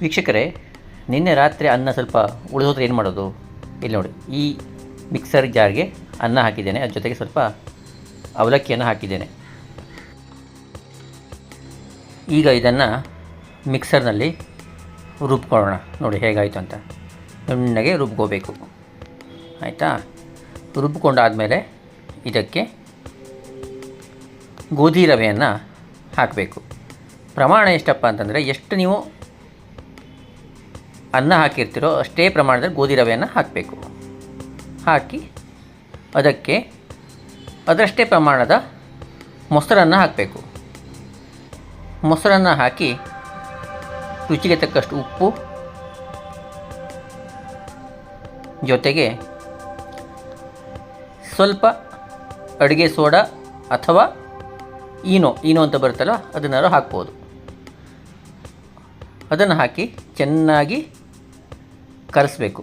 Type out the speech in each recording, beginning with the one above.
ವೀಕ್ಷಕರೇ, ನಿನ್ನೆ ರಾತ್ರಿ ಅನ್ನ ಸ್ವಲ್ಪ ಉಳಿದೋದ್ರೆ ಏನು ಮಾಡೋದು? ಇಲ್ಲಿ ನೋಡಿ, ಈ ಮಿಕ್ಸರ್ ಜಾರ್ಗೆ ಅನ್ನ ಹಾಕಿದ್ದೇನೆ. ಅದ್ರ ಜೊತೆಗೆ ಸ್ವಲ್ಪ ಅವಲಕ್ಕಿಯನ್ನು ಹಾಕಿದ್ದೇನೆ. ಈಗ ಇದನ್ನು ಮಿಕ್ಸರ್ನಲ್ಲಿ ರುಬ್ಕೊಳ್ಳೋಣ. ನೋಡಿ, ಹೇಗಾಯಿತು ಅಂತ. ನುಣ್ಣಗೆ ರುಬ್ಕೋಬೇಕು. ಆಯಿತಾ? ರುಬ್ಕೊಂಡಾದಮೇಲೆ ಇದಕ್ಕೆ ಗೋಧಿ ರವೆಯನ್ನು ಹಾಕಬೇಕು. ಪ್ರಮಾಣ ಎಷ್ಟಪ್ಪ ಅಂತಂದರೆ, ಎಷ್ಟು ನೀವು ಅನ್ನ ಹಾಕಿರ್ತಿರೋ ಅಷ್ಟೇ ಪ್ರಮಾಣದಲ್ಲಿ ಗೋಧಿ ರವೆಯನ್ನು ಹಾಕಬೇಕು. ಹಾಕಿ ಅದಕ್ಕೆ ಅದರಷ್ಟೇ ಪ್ರಮಾಣದ ಮೊಸರನ್ನು ಹಾಕಬೇಕು. ಮೊಸರನ್ನು ಹಾಕಿ ರುಚಿಗೆ ತಕ್ಕಷ್ಟು ಉಪ್ಪು ಜೊತೆಗೆ ಸ್ವಲ್ಪ ಅಡುಗೆ ಸೋಡಾ ಅಥವಾ ಈನೋ ಈನೋ ಅಂತ ಬರುತ್ತಲ್ಲ ಅದನ್ನಾರು ಹಾಕ್ಬೋದು. ಅದನ್ನು ಹಾಕಿ ಚೆನ್ನಾಗಿ ಕಲಿಸ್ಬೇಕು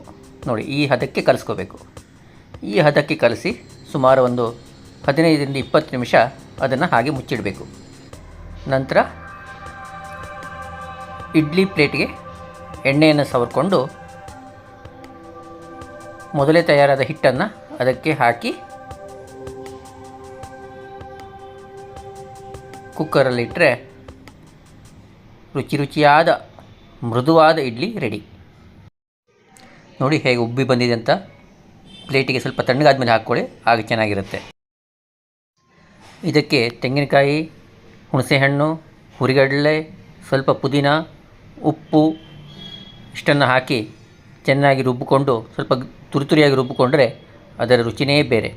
ನೋಡಿ, ಈ ಹದಕ್ಕೆ ಕಲಿಸ್ಕೋಬೇಕು ಈ ಹದಕ್ಕೆ ಕಲಸಿ ಸುಮಾರು ಒಂದು ಹದಿನೈದರಿಂದ ಇಪ್ಪತ್ತು ನಿಮಿಷ ಅದನ್ನು ಹಾಗೆ ಮುಚ್ಚಿಡಬೇಕು. ನಂತರ ಇಡ್ಲಿ ಪ್ಲೇಟ್ಗೆ ಎಣ್ಣೆಯನ್ನು ಸವರ್ಕೊಂಡು ಮೊದಲೇ ತಯಾರಾದ ಹಿಟ್ಟನ್ನು ಅದಕ್ಕೆ ಹಾಕಿ ಕುಕ್ಕರಲ್ಲಿಟ್ಟರೆ ರುಚಿ ರುಚಿಯಾದ ಮೃದುವಾದ ಇಡ್ಲಿ ರೆಡಿ. ನೋಡಿ ಹೇಗೆ ಉಬ್ಬಿ ಬಂದಿದೆ ಅಂತ. ಪ್ಲೇಟಿಗೆ ಸ್ವಲ್ಪ ತಣ್ಣಗಾದ್ಮೇಲೆ ಹಾಕ್ಕೊಳ್ಳಿ, ಆಗ ಚೆನ್ನಾಗಿರುತ್ತೆ. ಇದಕ್ಕೆ ತೆಂಗಿನಕಾಯಿ, ಹುಣಸೆಹಣ್ಣು, ಹುರಿಗಡಲೆ, ಸ್ವಲ್ಪ ಪುದೀನ, ಉಪ್ಪು ಇಷ್ಟನ್ನು ಹಾಕಿ ಚೆನ್ನಾಗಿ ರುಬ್ಬಿಕೊಂಡು ಸ್ವಲ್ಪ ತುರಿ ತುರಿಯಾಗಿ ರುಬ್ಬಿಕೊಂಡ್ರೆ ಅದರ ರುಚಿಯೇ ಬೇರೆ.